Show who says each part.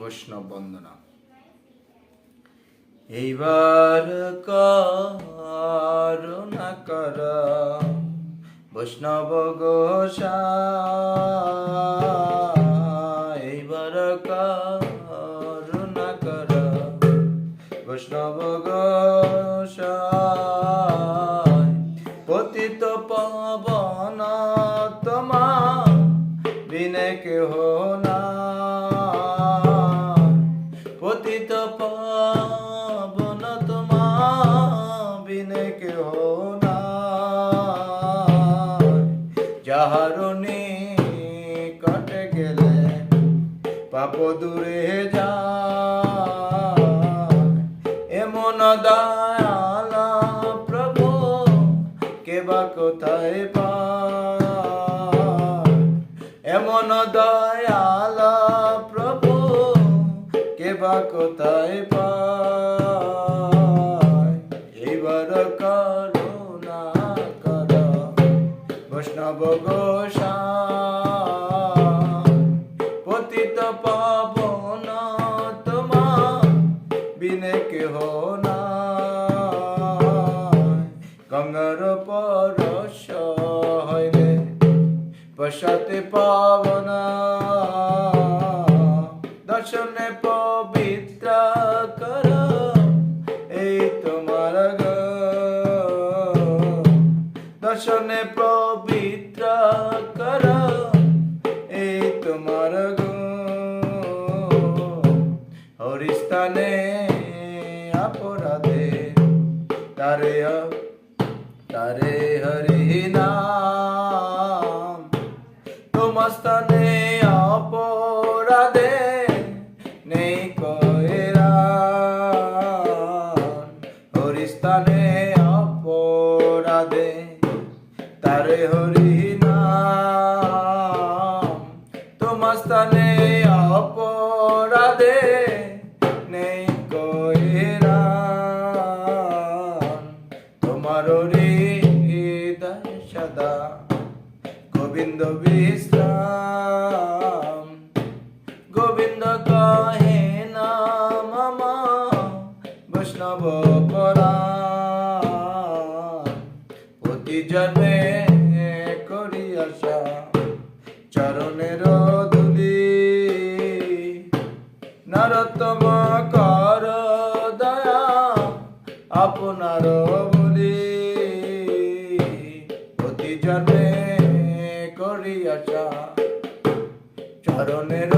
Speaker 1: বৈষ্ণব বন্দনা এইবার করুণা কর, বৈষ্ণব গোসাই। এইবার করুণা কর, বৈষ্ণব গোসাই। পতিত পাবন তোমা বিনে কেহ না বিনে কেহ না যাহারণী কটে গেলে পাপ দূরে যা এমন দয়াল প্রভু কেবা কোথায় পায়? এমন দয়াল প্রভু কেবা কোথায় পায়? বৈষ্ণব গোসাই পতিত পাবন তোমা বিনে কেহ না গঙ্গার পরশ হইলে পশাতে দর্শনে পবিত্র কর, এই তোমার গো। দর্শনে কর, এই তোমার হরিস্থানে অপরাধে, তারে তারে হরি নাম। তোমার স্থানে অপরাধে নেই কয়রা হরিস্থানে অপরাধে, তারে হরি অপরাধে নেই কয়রা তোমার হৃদয় সদা গোবিন্দ বিশ্রাম। গোবিন্দ কহে, নাম বৈষ্ণব পরাণ। প্রতি জন্মে করি আপনার বলি প্রতি জন্মে করি আশা চরণের